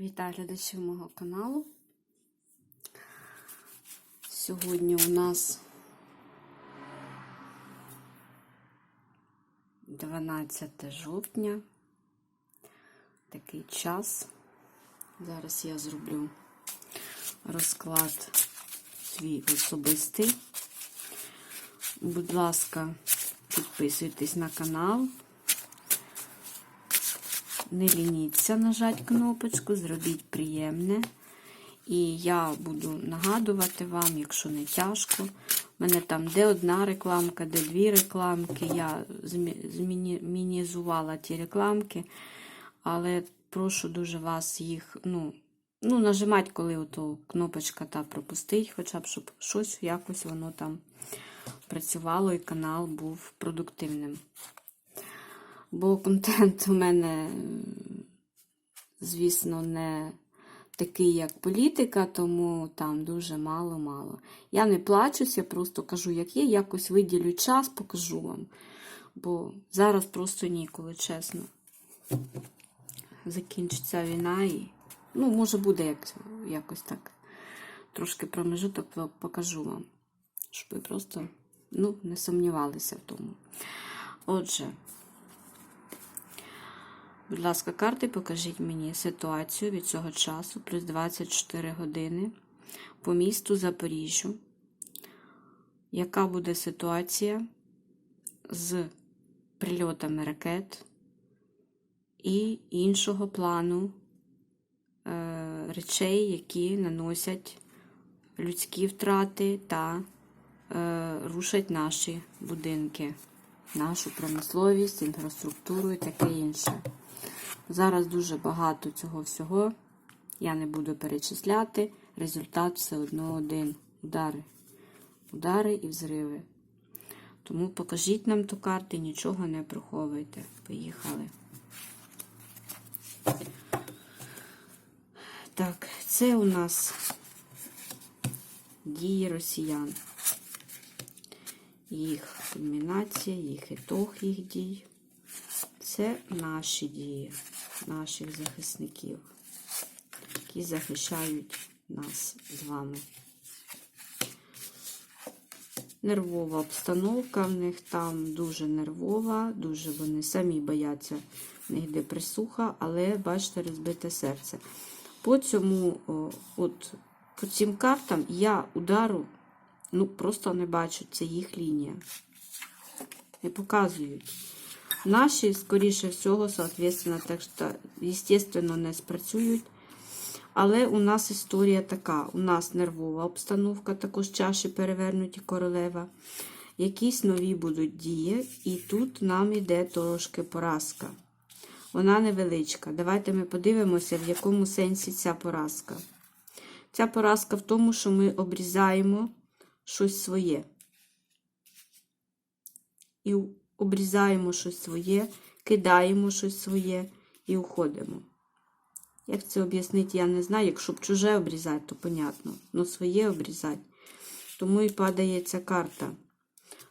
Вітаю глядачів мого каналу. Сьогодні у нас 12 жовтня. Такий час. Зараз я зроблю розклад свій особистий. Будь ласка, підписуйтесь на канал. Не лініться нажати кнопочку, зробіть приємне. І я буду нагадувати вам, якщо не тяжко. У мене там де одна рекламка, де дві рекламки. Я змінізувала ті рекламки, але прошу дуже вас їх, ну, ну нажимати, коли ото кнопочка та пропустить, хоча б, щоб щось якось воно там працювало і канал був продуктивним. Бо контент у мене, звісно, не такий, як політика, тому там дуже мало-мало. Я не плачусь, я просто кажу, як є, якось виділю час, покажу вам. Бо зараз просто ніколи, чесно. Закінчиться війна і. Ну, може, буде як, якось так. Трошки промежуток покажу вам. Щоб ви просто ну, не сумнівалися в тому. Отже. Будь ласка, карти, покажіть мені ситуацію від цього часу, плюс 24 години по місту Запоріжжю. Яка буде ситуація з прильотами ракет і іншого плану е, речей, які наносять людські втрати та е, рушать наші будинки, нашу промисловість, інфраструктуру і таке інше. Зараз дуже багато цього всього. Я не буду перечисляти. Результат все одно один. Удари. Удари і взриви. Тому покажіть нам ту карту, нічого не приховуйте. Поїхали. Так, це у нас дії росіян. Їх кульмінація, їх ітог їх дій. Це наші дії, наших захисників, які захищають нас з вами. Нервова обстановка в них там дуже нервова, дуже вони самі бояться, в них депресуха, але бачите, розбите серце. По цьому, от, по цим картам я удару ну, просто не бачу, це їх лінія. Не показують. Наші, скоріше всього, соответственно, так що, естественно, не спрацюють. Але у нас історія така: у нас нервова обстановка, також чаші перевернуті королева. Якісь нові будуть дії, і тут нам йде трошки поразка. Вона невеличка. Давайте ми подивимося, в якому сенсі ця поразка. Ця поразка в тому, що ми обрізаємо щось своє. І обрізаємо щось своє, кидаємо щось своє і уходимо. Як це об'яснити, я не знаю. Якщо б чуже обрізати, то понятно. Но своє обрізати. Тому і падає ця карта.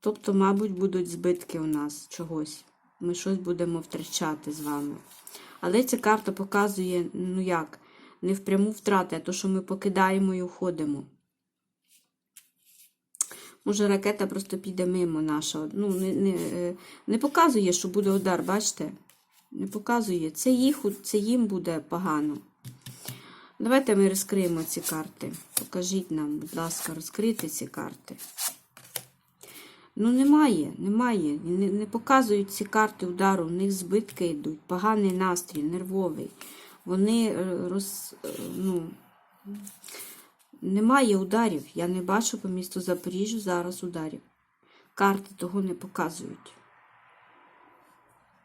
Тобто, мабуть, будуть збитки у нас чогось. Ми щось будемо втрачати з вами. Але ця карта показує, ну як, не впряму втрати, а то, що ми покидаємо і уходимо. Може, ракета просто піде мимо наша. Ну, не не, не показує, що буде удар, бачите? Не показує. Це їх, це їм буде погано. Давайте ми розкриємо ці карти. Покажіть нам, будь ласка, розкрити ці карти. Ну, немає, немає. Не, не показують ці карти удару, в них збитки йдуть, поганий настрій, нервовий. Вони роз. ну, немає ударів. Я не бачу по місту Запоріжжя зараз ударів. Карти того не показують.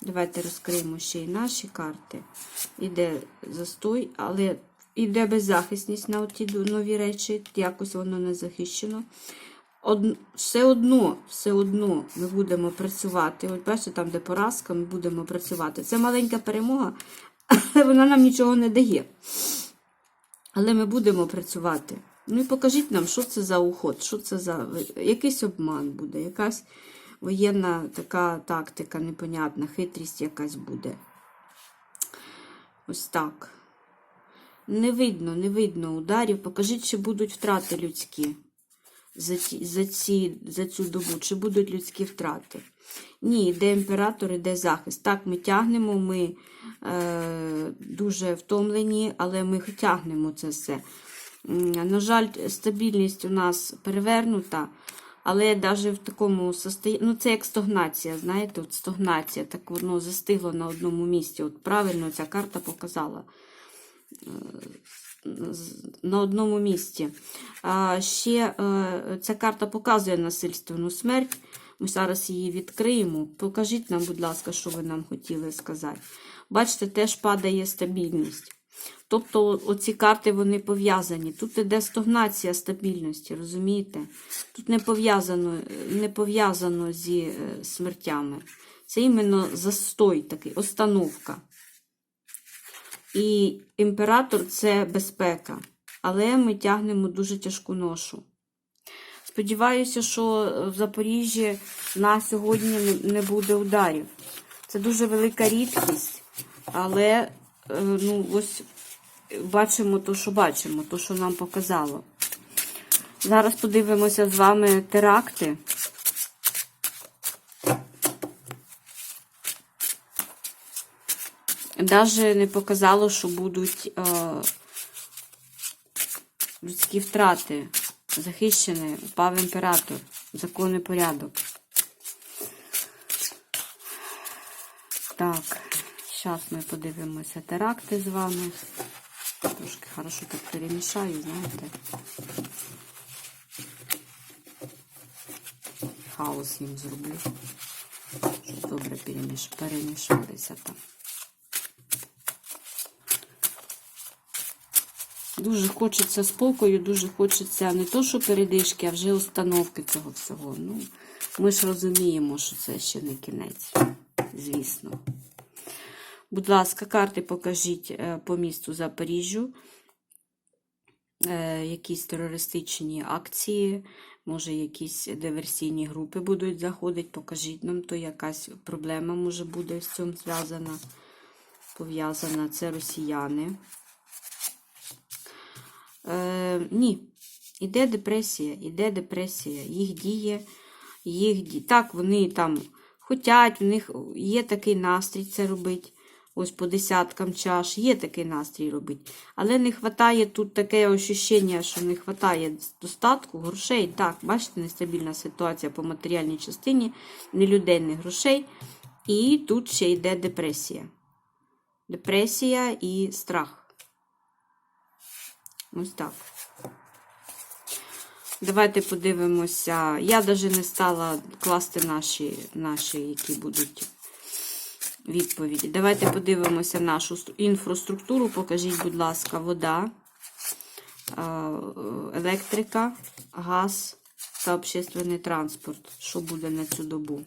Давайте розкриємо ще й наші карти. Іде застой, але йде беззахисність на ті нові речі, якось воно не захищено. Од... Все одно, все одно ми будемо працювати. От бачите, там, де поразка, ми будемо працювати. Це маленька перемога, але вона нам нічого не дає. Але ми будемо працювати. Ну і покажіть нам, що це за уход, що це за якийсь обман буде, якась воєнна така тактика, непонятна, хитрість якась буде. Ось так. Не видно, не видно ударів. Покажіть, чи будуть втрати людські за, ці, за, ці, за цю добу, чи будуть людські втрати. Ні, йде імператор, іде захист. Так, ми тягнемо, ми дуже втомлені, але ми тягнемо це все. На жаль, стабільність у нас перевернута, але навіть в такому состоянні, ну це як стогнація, знаєте, от стогнація, так воно застигло на одному місці. От правильно ця карта показала на одному місці. А ще е, ця карта показує насильственну смерть. Ми зараз її відкриємо. Покажіть нам, будь ласка, що ви нам хотіли сказати. Бачите, теж падає стабільність. Тобто оці карти вони пов'язані. Тут іде стогнація стабільності, розумієте? Тут не пов'язано не пов'язано зі е, смертями. Це іменно застой такий, остановка. І імператор це безпека. Але ми тягнемо дуже тяжку ношу. Сподіваюся, що в Запоріжжі на сьогодні не- не буде ударів. Це дуже велика рідкість, але е, ну, ось бачимо то, що бачимо, то, що нам показало. Зараз подивимося з вами теракти. Даже не показало, що будуть е, людські втрати. Захищений, упав імператор, законний порядок. Так, зараз ми подивимося теракти з вами. Трошки хорошо так перемішаю, знаєте. Хаос їм зроблю. Щоб добре переміш... перемішалися там. Дуже хочеться спокою, дуже хочеться не то, що передишки, а вже установки цього всього. Ну, ми ж розуміємо, що це ще не кінець, звісно. Будь ласка, карти покажіть е, по місту Запоріжжю. Е, Якісь терористичні акції, може, якісь диверсійні групи будуть заходити. Покажіть нам, то якась проблема може буде з цим зв'язана, пов'язана. Це росіяни. Е, ні, іде депресія, іде депресія, їх діє, їх ді... Так, вони там хотять, в них є такий настрій це робити. Ось по десяткам чаш, є такий настрій робити. Але не вистачає тут таке ощущення, що не вистачає достатку грошей. Так, бачите, нестабільна ситуація по матеріальній частині, не грошей. І тут ще йде депресія. Депресія і страх. Ось так. Давайте подивимося. Я навіть не стала класти наші, наші які будуть відповіді. Давайте подивимося нашу інфраструктуру. Покажіть, будь ласка, вода, е, електрика, газ та общественний транспорт. Що буде на цю добу?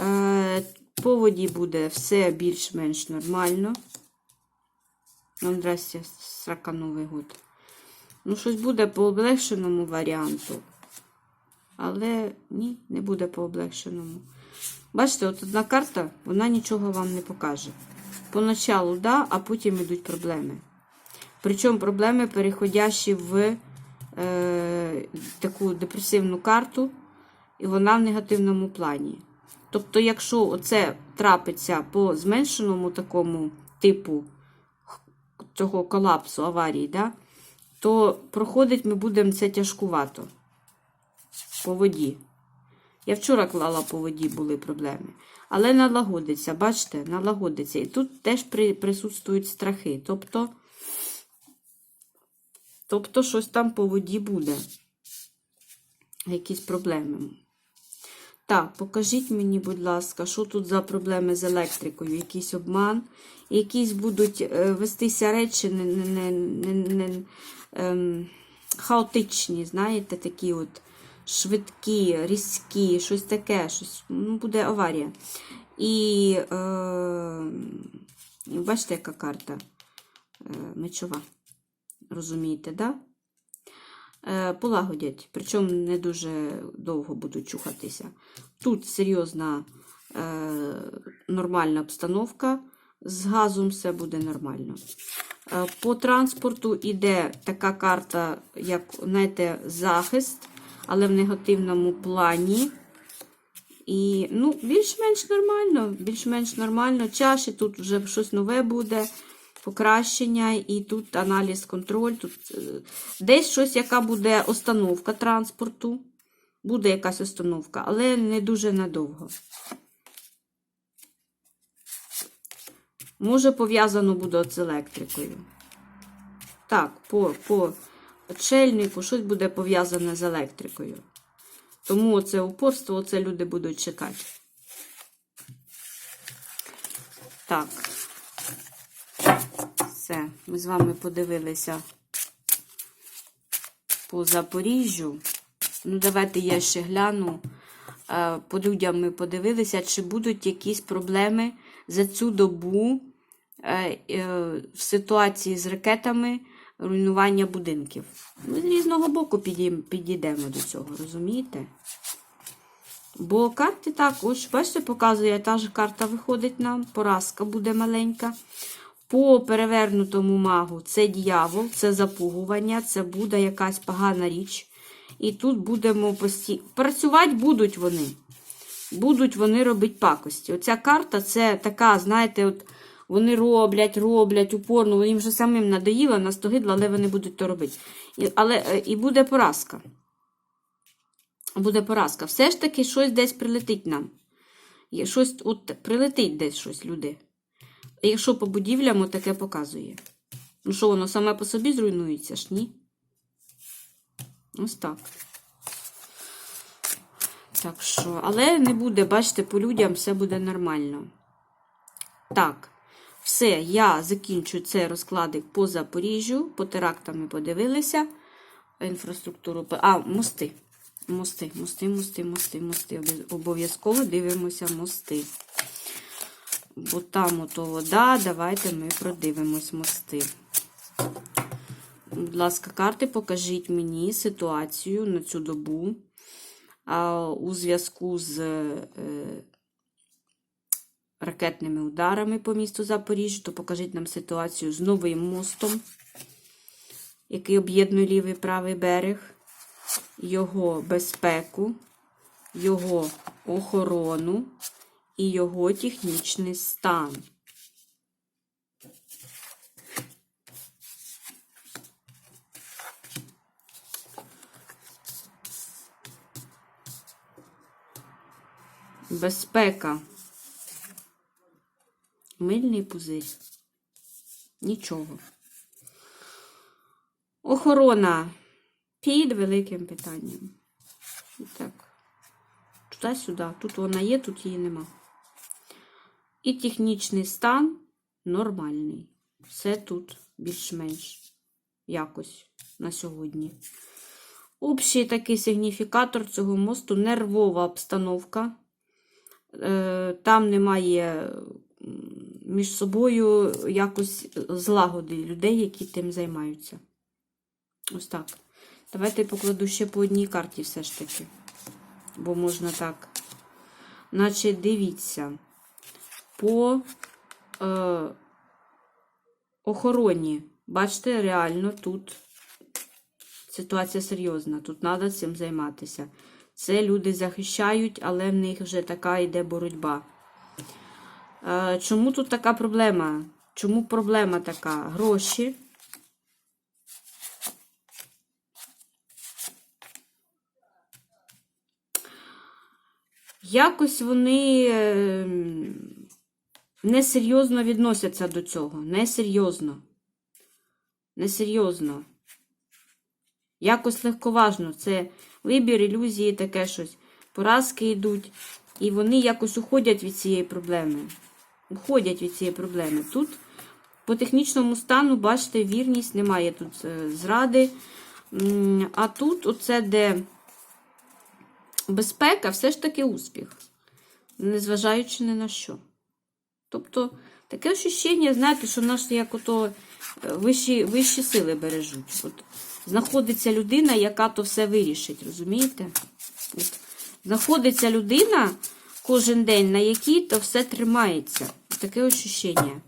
Е, По воді буде все більш-менш нормально. Ну, здрасте, срака Новий год. Ну, щось буде по облегшеному варіанту. Але ні, не буде по облегшеному. Бачите, от одна карта, вона нічого вам не покаже. Поначалу, да, а потім йдуть проблеми. Причому проблеми, переходящі в е, таку депресивну карту, і вона в негативному плані. Тобто, якщо це трапиться по зменшеному такому типу цього колапсу аварії, да, то проходить ми будемо це тяжкувато по воді. Я вчора клала по воді, були проблеми. Але налагодиться, бачите, налагодиться. І тут теж при, присутствують страхи. Тобто, тобто, щось там по воді буде. Якісь проблеми. Так, покажіть мені, будь ласка, що тут за проблеми з електрикою, якийсь обман, якісь будуть е, вестися речі не, не, не, не, не, ем, хаотичні, знаєте, такі от швидкі, різкі, щось таке, щось, ну, буде аварія. І е, бачите, яка карта е, мечова. Розумієте, да? Е, полагодять, причому не дуже довго будуть чухатися. Тут серйозна е, нормальна обстановка. З газом все буде нормально. Е, По транспорту йде така карта, як знаєте, захист, але в негативному плані. І ну, більш-менш нормально, більш-менш нормально. Чаші тут вже щось нове буде, покращення, і тут аналіз, контроль. Тут е, десь щось, яка буде остановка транспорту. Буде якась остановка, але не дуже надовго. Може, пов'язано буде з електрикою. Так, по, по чельнику щось буде пов'язане з електрикою. Тому це упорство, оце люди будуть чекати. Так. Все, ми з вами подивилися по Запоріжжю. Ну, давайте я ще гляну. Е, По людям ми подивилися, чи будуть якісь проблеми за цю добу е, е, в ситуації з ракетами руйнування будинків. Ми з різного боку підійдемо до цього, розумієте? Бо карти так, ось, бачите, показує, та ж карта виходить нам, поразка буде маленька. По перевернутому магу це дьявол, це запугування, це буде якась погана річ. І тут будемо постійно. Працювати будуть вони. Будуть вони робити пакості. Оця карта це така, знаєте, от вони роблять, роблять упорно, їм вже самим надоїло, настогидло, але вони будуть то робити. І, але, е, і буде поразка. Буде поразка. Все ж таки щось десь прилетить нам. Є щось, от прилетить десь щось, люди. Якщо по будівлям таке показує. Ну що, воно саме по собі зруйнується ж, ні? Ось так. Так що, але не буде, бачите, по людям все буде нормально. Так, все, я закінчу цей розкладик по Запоріжжю. По терактам подивилися. Інфраструктуру. А, мости. Мости, мости, мости, мости, мости. Обов'язково дивимося мости. Бо там ото вода, давайте ми продивимось мости. Будь ласка, карти, покажіть мені ситуацію на цю добу у зв'язку з е, ракетними ударами по місту Запоріжжя, то покажіть нам ситуацію з новим мостом, який об'єднує лівий і правий берег, його безпеку, його охорону і його технічний стан. Безпека. Мильний пузир. Нічого. Охорона під великим питанням. Так. Туди-сюди. Тут вона є, тут її нема. І технічний стан нормальний. Все тут більш-менш якось на сьогодні. Общий такий сигніфікатор цього мосту нервова обстановка. Е, Там немає між собою якось злагоди людей, які тим займаються. Ось так. Давайте я покладу ще по одній карті все ж таки. Бо можна так. Значить, дивіться, по е, охороні. Бачите, реально тут ситуація серйозна. Тут треба цим займатися. Це люди захищають, але в них вже така йде боротьба. Чому тут така проблема? Чому проблема така? Гроші. Якось вони е, несерйозно відносяться до цього. Несерйозно. Несерйозно. Якось легковажно. Це вибір, ілюзії, таке щось. Поразки йдуть. І вони якось уходять від цієї проблеми. Уходять від цієї проблеми. Тут по технічному стану, бачите, вірність, немає тут е, зради. А тут, оце де безпека, все ж таки успіх. Незважаючи ні на що. Тобто, таке ощущення, знаєте, що наші як ото е, вищі, вищі сили бережуть. От, знаходиться людина, яка то все вирішить, розумієте? От, знаходиться людина, кожен день на якій, то все тримається. Таке ощущення.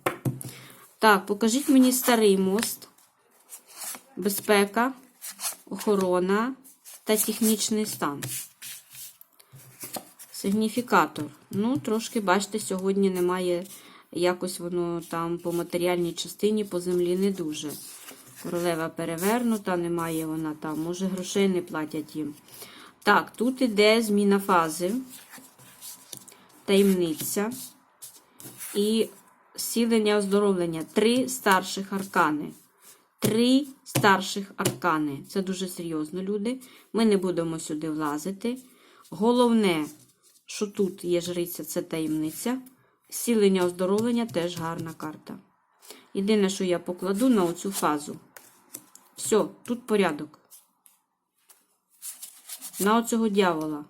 Так, покажіть мені старий мост, безпека, охорона та технічний стан. Сигніфікатор. Ну, трошки, бачите, сьогодні немає, якось воно там по матеріальній частині, по землі не дуже. Королева перевернута, немає вона там, може, грошей не платять їм. Так, тут іде зміна фази, таємниця і зцілення оздоровлення. Три старших аркани. Три старших аркани. Це дуже серйозно, люди. Ми не будемо сюди влазити. Головне, що тут є жриця, це таємниця. Зцілення оздоровлення теж гарна карта. Єдине, що я покладу на оцю фазу. Все, тут порядок. На оцього дьявола.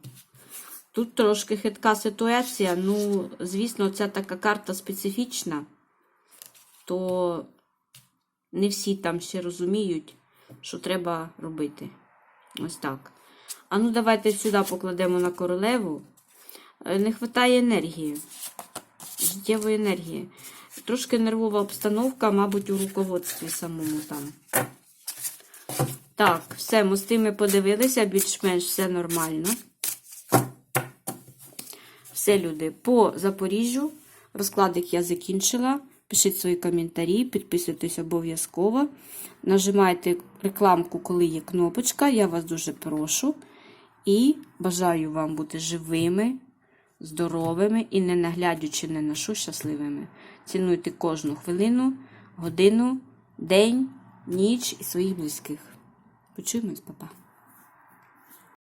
Тут трошки хитка ситуація. Ну, звісно, ця така карта специфічна, то не всі там ще розуміють, що треба робити. Ось так. А ну, давайте сюди покладемо на королеву. Е, Не вистачає енергії, життєвої енергії. Трошки нервова обстановка, мабуть, у руководстві самому там. Так, все, мости ми подивилися, більш-менш все нормально. Все, люди, по Запоріжжю розкладик я закінчила. Пишіть свої коментарі, підписуйтесь обов'язково. Нажимайте рекламку, коли є кнопочка. Я вас дуже прошу. І бажаю вам бути живими, здоровими і не наглядячи ні на що щасливими. Цінуйте кожну хвилину, годину, день, ніч і своїх близьких. Почуємось, папа.